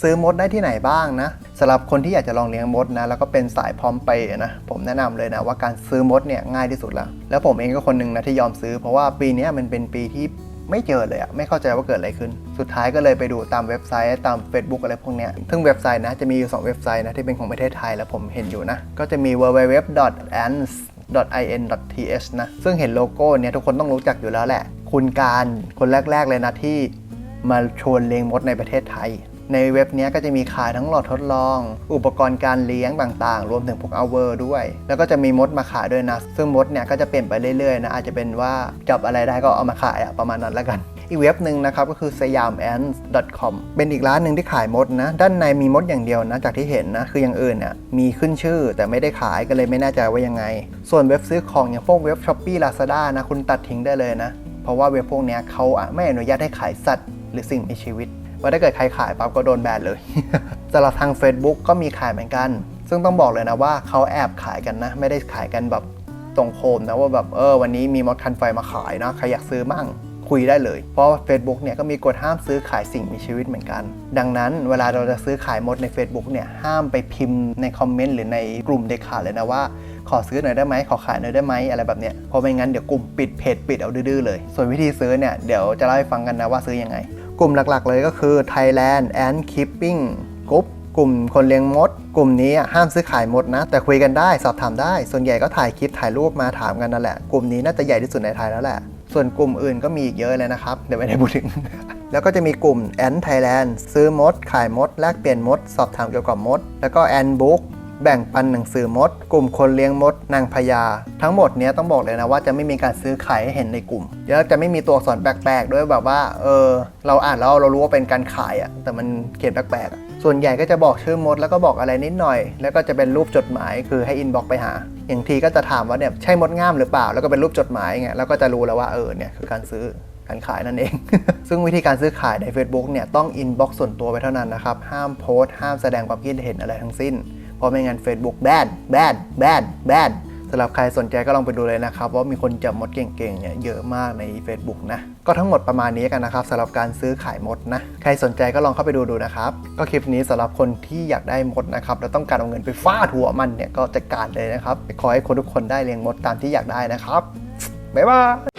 ซื้อมดได้ที่ไหนบ้างนะสำหรับคนที่อยากจะลองเลี้ยงมดนะแล้วก็เป็นสายพร้อมเปนะผมแนะนำเลยนะว่าการซื้อมดเนี่ยง่ายที่สุดแล้ว แล้วผมเองก็คนหนึ่งนะที่ยอมซื้อ เพราะว่าปีนี้มันเป็นปีที่ไม่เจอเลยอะไม่เข้าใจว่าเกิดอะไรขึ้น สุดท้ายก็เลยไปดูตามเว็บไซต์ตาม Facebook อะไรพวกเนี้ยซึ่งเว็บไซต์นะจะมีอยู่ 2 เว็บไซต์นะที่เป็นของประเทศไทยแล้วผมเห็นอยู่นะ ก็จะมี www.ants .in.th นะ ซึ่งเห็นโลโก้เนี่ยทุกคนต้องรู้จักอยู่แล้วแหละ คุณการคนแรก ๆ เลยนะที่มาชวนเลี้ยงมดในประเทศไทย ในเว็บนี้ก็จะมีขายทั้งหลอดทดลอง อุปกรณ์การเลี้ยงต่างๆ รวมถึงพวกเอาเวอร์ด้วย แล้วก็จะมีมดมาขายด้วยนะ ซึ่งมดเนี่ยก็จะเปลี่ยนไปเรื่อยๆนะอาจจะเป็นว่าจับอะไรได้ก็เอามาขายอะประมาณนั้นแล้วกันอีกเว็บหนึ่งนะครับก็คือ siamants.com เป็นอีกร้านหนึ่งที่ขายมดนะ ด้านในมีมดอย่างเดียวนะ จากที่เห็นนะ คืออย่างอื่นเนี่ยมีขึ้นชื่อแต่ไม่ได้ขายก็เลยไม่แน่ใจว่ายังไง ส่วนเว็บซื้อของอย่างพวกเว็บ Shopee Lazada นะ คุณตัดทิ้งได้เลยนะ เพราะว่าเว็บพวกนี้เขาไม่อนุญาตให้ขายสัตว์ หรือสิ่งมีชีวิต ว่าถ้าเกิดใครขายปั๊บก็โดนแบนเลยสำหรับทาง Facebook ก็มีขายเหมือนกัน ซึ่งต้องบอกเลยนะว่าเขาแอบขายกันนะ ไม่ได้ขายกันแบบตรงโคมนะว่าแบบเออวันนี้มีมดคันไฟมาขายนะใครอยากซื้อมั่งคุยได้เลย เพราะ Facebook เนี่ยก็มีกฎห้ามซื้อขายสิ่งมีชีวิตเหมือนกัน ดังนั้นเวลาเราจะซื้อขายมดใน Facebook เนี่ยห้ามไปพิมพ์ในคอมเมนต์หรือในกลุ่มเด็กขาดเลยนะว่า ขอซื้อหน่อยได้ไหมขอขายหน่อยได้ไหมอะไรแบบเนี้ยเพราะไม่งั้นเดี๋ยวกลุ่มปิดเพจปิดเอาดื้อเลย ส่วนวิธีซื้อเนี่ยเดี๋ยวจะเล่าให้ฟังกันนะว่าซื้อยังไง กลุ่มหลักๆ เลยก็คือ Thailand and Keeping Group กลุ่มคนเลี้ยงมด กลุ่มนี้ห้ามซื้อขายมดนะ แต่คุยกันได้สอบถามได้ ส่วนใหญ่ก็ถ่ายคลิปถ่ายรูปมาถามกันนั่นแหละ กลุ่มนี้น่าจะใหญ่ที่สุดในไทยแล้วแหละ ส่วนกลุ่มอื่นก็มีอีกเยอะเลยนะครับ เดี๋ยวไม่ได้พูดถึง แล้วก็จะมีกลุ่ม Ant Thailand ซื้อมด ขายมด แลกเปลี่ยนมด สอบถามเกี่ยวกับมด แล้วก็ Ant Book แบ่งปันหนังสือมด กลุ่มคนเลี้ยงมด นางพญา ทั้งหมดเนี้ยต้องบอกเลยนะว่าจะไม่มีการซื้อขายให้เห็นในกลุ่มแล้วจะไม่มีตัวอักษรแปลกๆ ด้วยแบบว่า เออ เราอ่านแล้วเรารู้ว่าเป็นการขายอะแต่มันเขียนแปลกๆส่วนใหญ่ก็จะบอกชื่อมดแล้วก็บอกอะไรนิดหน่อย แล้วก็จะเป็นรูปจดหมายคือให้อินบ็อกไปหา อย่างทีก็จะถามว่าเนี่ยใช่มดง่ามหรือเปล่า แล้วก็เป็นรูปจดหมายไงแล้วก็จะรู้แล้วว่าเออเนี่ยคือการซื้อการขายนั่นเอง ซึ่งวิธีการซื้อขายใน Facebook เนี่ยต้องอินบ็อกส่วนตัวไปเท่านั้นนะครับ ห้ามโพสต์ห้ามแสดงความคิดเห็นอะไรทั้งสิ้น ราะไม่งั้น Facebook แบนแบนแบนแบนสำหรับใครสนใจก็ลองไปดูเลยนะครับ ว่ามีคนจับมดเก่งๆเนี่ยเยอะมากใน Facebook นะ ก็ทั้งหมดประมาณนี้กันนะครับสำหรับการซื้อขายมดนะ ใครสนใจก็ลองเข้าไปดูดูนะครับ ก็คลิปนี้สำหรับคนที่อยากได้มดนะครับแล้วต้องการเอาเงินไปฟาดหัวมันเนี่ยก็จัดการเลยนะครับขอให้คนทุกคนได้เลี้ยงมดตามที่อยากได้นะครับบ๊ายบาย